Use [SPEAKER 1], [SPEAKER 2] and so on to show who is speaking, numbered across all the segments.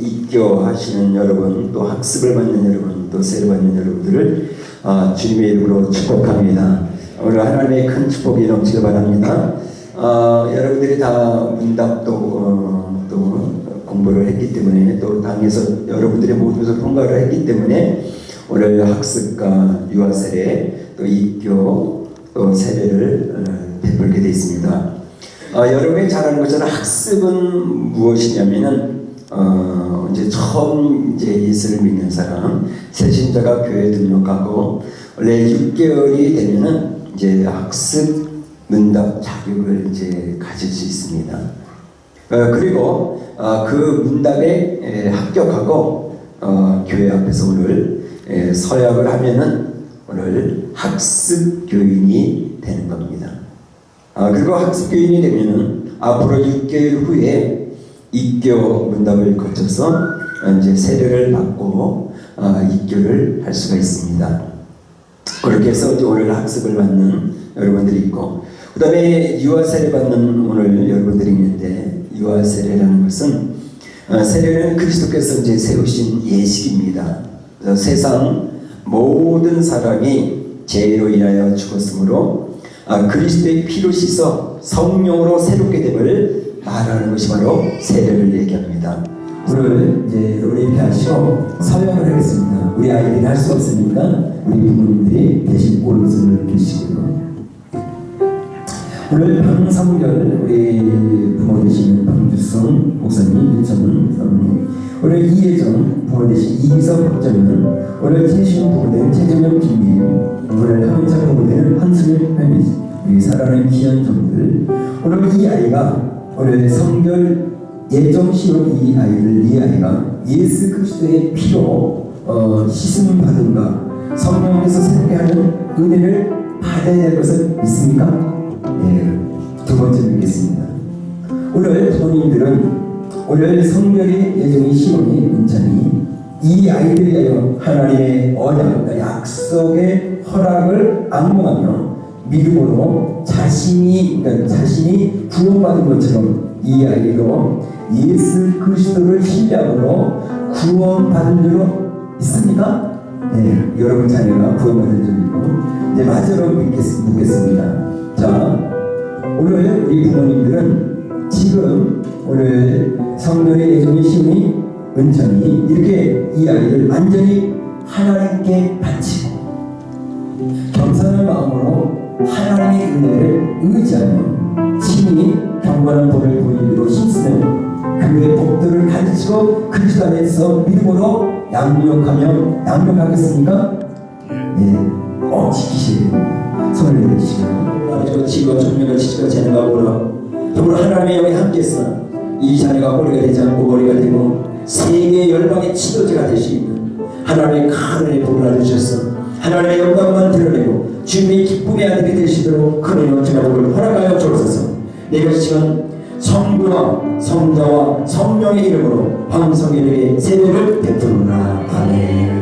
[SPEAKER 1] 입교하시는 여러분, 또 학습을 받는 여러분, 또 세례 받는 여러분들을 아, 주님의 이름으로 축복합니다. 오늘 하나님의 큰 축복이 넘치길 바랍니다. 아, 여러분들이 다 문답도 어, 또 공부를 했기 때문에 또 당에서 여러분들이 모두에서 통과를 했기 때문에 오늘 학습과 유아 세례 또 입교 또 세례를 어, 베풀게 되어 있습니다. 어, 여러분이 잘 아는 것처럼 학습은 무엇이냐면은 어, 이제 처음 이제 예수를 믿는 사람 새신자가 교회 등록하고 원래 6개월이 되면은 이제 학습 문답 자격을 이제 가질 수 있습니다. 어, 그리고 어, 그 문답에 에, 합격하고 어, 교회 앞에서 오늘 에, 서약을 하면은 오늘 학습 교인이 되는 겁니다. 아, 그리고 학습 교인이 되면은 앞으로 6개월 후에 입교 문답을 거쳐서 어, 이제 세례를 받고 어, 입교를 할 수가 있습니다. 그렇게 해서 오늘 학습을 받는 여러분들이 있고 그 다음에 유아 세례 받는 오늘 여러분들이 있는데 유아 세례라는 것은 어, 세례는 그리스도께서 이제 세우신 예식입니다. 세상 모든 사람이 죄로 인하여 죽었으므로 아, 그리스도의 피로 씻어 성령으로 새롭게 됨을 말하는 것이 바로 세례를 얘기합니다. 오늘 이제 우리 하시고 서명을 하겠습니다. 우리 아이들이 할 수 없으니까 우리 부모님들이 대신 오른손을 드시고요. 오늘 방성결 우리 부모 되시는 방주성 목사님, 윤천은 사모님, 오늘 이혜정 부모 되신 이기석 박정은, 오늘 최신 부모 되는 최정영 김미임, 오늘 한민찬 부모 되는 한수일 할미, 우리 사랑하는 귀한 종들, 오늘 이 아이가 오늘 성결 예정 시온 이 아이를 이 아이가 예수 그리스도의 피로 어, 씻음 받은가 성령에서 새롭게 하는 은혜를 받아야 할 것을 믿습니까? 예, 두 번째 믿겠습니다. 오늘 부모님들은 오늘 성결의 예정이 시온이 문찬이 이 아이들에 대하여 하나님의 언약, 약속의 허락을 악무하며 믿음으로 자신이 그러니까 자신이 구원받은 것처럼 이 아이로 예수 그리스도를 신뢰함으로 구원받은 줄 있습니까? 네, 여러분 자녀가 구원받은 줄 있고 이제 마지막으로 묻겠, 묻겠습니다. 자, 오늘 우리 부모님들은 지금 오늘 성도의 예정의 신이 은천이 이렇게 이 아이를 완전히 하나님께 바치고 겸손한 마음으로 하나님의 은혜를 의지하며 친히 경건한 복을 보이기로 힘쓰며 그의 복들을 가르치고 그리스도 안에서 믿음으로 양육하며 양육하겠습니까? 예, 꼭 지키시길 손을 내리시고 아버지가 지과 정령을 지시가 자녀가 보라 더불어 하나님의 영에 함께서 이 자녀가 꼬리가 되지 않고 머리가 되고 세계 열방의 지도자가 될수 있는 하나님의 하늘의 복을 알려주셔서 하나님의 영광만 드러내고 주님의 기쁨의 아들이 되시도록 그의 영적인 복을 허락하여 주옵소서. 내가 지금 성부와 성자와 성령의 이름으로 방성에게 세례를 베푸노라. 아멘.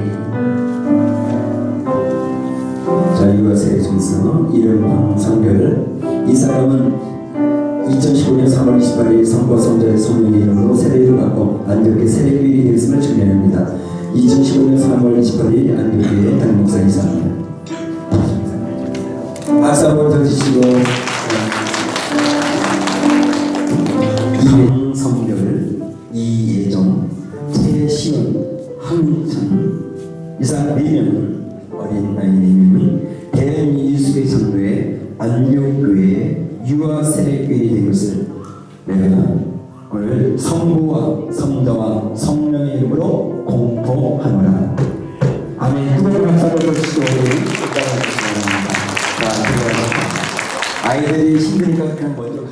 [SPEAKER 1] 자 이것의 중서 이름 방성결 이 사람은 2015년 3월 28일 성부 성자의 성령의 이름으로 세례를 받고 안디옥의 세례교인이 되었음을 증명합니다 2015년 3월 28일 안디옥의 담임 목사이사입니다. 박수 한번 더 주시고. 이성결, 이예정, 최시원, 한천 이 사람 네 명은 어린 나이 네 명은 대한민수의 성도의 안교교회의 유아 세례교인이 된 것을 내가 오늘 성부와 성자와 성령의 이름으로 공포하노라. 아멘. 뜨거운 박수로 보시고 바랍니다. 자, 아이들이 힘드니까 그냥 먼저